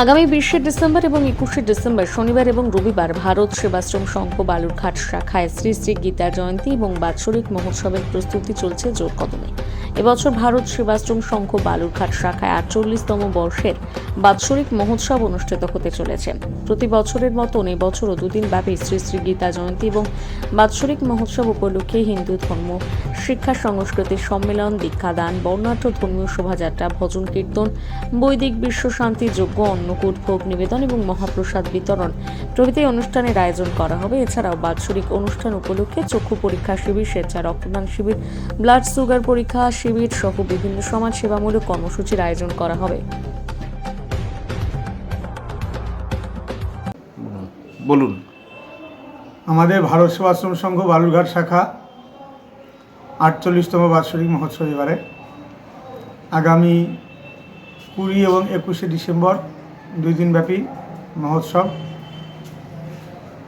আগামী বিশে ডিসেম্বর এবং একুশে ডিসেম্বর শনিবার এবং রবিবার ভারত সেবাশ্রম সংঘ বালুরঘাট শাখায় শ্রী শ্রী গীতা জয়ন্তী এবং বাৎসরিক মহোৎসবের প্রস্তুতি চলছে জোর কদমে এবছর ভারত সেবাশ্রম সংঘ বালুরঘাট শাখায় আটচল্লিশতম বর্ষের বাৎসরিক মহোৎসব অনুষ্ঠিত হতে চলেছে। প্রতি বছরের মতন এবছরও দুদিন ব্যাপী শ্রী শ্রী গীতা জয়ন্তী এবং বাৎসরিক মহোৎসব উপলক্ষে হিন্দু ধর্ম, শিক্ষা সংস্কৃতির সম্মেলন, দীক্ষাদান, বর্ণাঢ্য ধর্মীয় শোভাযাত্রা, ভজন কীর্তন, বৈদিক বিশ্ব শান্তি যজ্ঞ, অন্নকূট, ভোগ নিবেদন এবং মহাপ্রসাদ বিতরণ প্রভৃতি অনুষ্ঠানের আয়োজন করা হবে। এছাড়াও বাৎসরিক অনুষ্ঠান উপলক্ষে চক্ষু পরীক্ষা শিবির, স্বেচ্ছা রক্তদান শিবির, ব্লাড সুগার পরীক্ষা শিবির সহ বিভিন্ন সমাজ সেবামূলক কর্মসূচির আয়োজন করা হবে। বলুন। আমাদের ভারত সেবাশ্রম সংঘ বালুরঘাট শাখা আটচল্লিশতম বাৎসরিক মহোৎসব এবারে। আগামী কুড়ি এবং একুশে ডিসেম্বর দুই দিনব্যাপী মহোৎসব।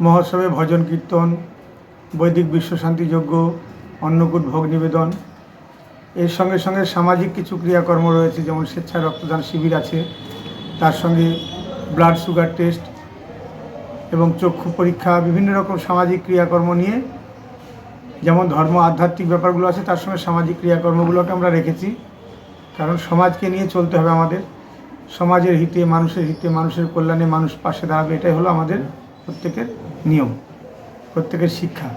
মহোৎসবে ভজন কীর্তন, বৈদিক বিশ্বশান্তি যজ্ঞ, অন্নকূট ভোগ নিবেদন। এর সঙ্গে সঙ্গে সামাজিক কিছু ক্রিয়াকর্ম রয়েছে, যেমন স্বেচ্ছায় রক্তদান শিবির আছে। তার সঙ্গে ব্লাড সুগার টেস্ট এবং চক্ষু পরীক্ষা, বিভিন্ন রকম সামাজিক ক্রিয়াকর্ম নিয়ে, যেমন ধর্ম, আধ্যাত্মিক ব্যাপারগুলো আছে, তার সঙ্গে সামাজিক ক্রিয়াকর্মগুলোকে আমরা রেখেছি। কারণ সমাজকে নিয়ে চলতে হবে আমাদের। সমাজের হিতে, মানুষের হিতে, মানুষের কল্যাণে মানুষ পাশে দাঁড়াবে, এটাই হলো আমাদের প্রত্যেকের নিয়ম, প্রত্যেকের শিক্ষা।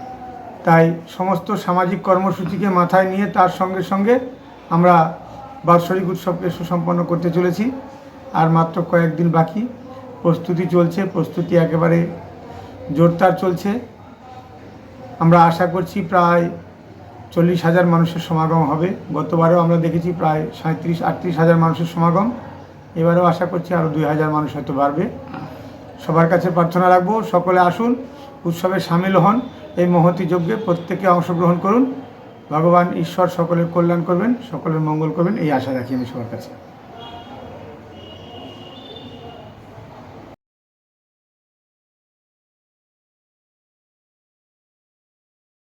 তাই সমস্ত সামাজিক কর্মসূচিকে মাথায় নিয়ে তার সঙ্গে সঙ্গে আমরা বাৎসরিক উৎসবকে সুসম্পন্ন করতে চলেছি। আর মাত্র কয়েকদিন বাকি প্রস্তুতি চলছে, প্রস্তুতি একেবারে জোরদার চলছে। আমরা আশা করছি প্রায় চল্লিশ হাজার মানুষের সমাগম হবে। গতবারেও আমরা দেখেছি প্রায় সাঁত্রিশ, আটত্রিশ হাজার মানুষের সমাগম। এবারেও আশা করছি আরও দুই হাজার মানুষ হয়তো বাড়বে। সবার কাছে প্রার্থনা রাখব, সকলে আসুন, উৎসবে সামিল হন, এই মহতি যজ্ঞে প্রত্যেকে অংশগ্রহণ করুন। ভগবান, ঈশ্বর সকলের কল্যাণ করবেন, সকলের মঙ্গল করবেন, এই আশা রাখি আমি সবার কাছে।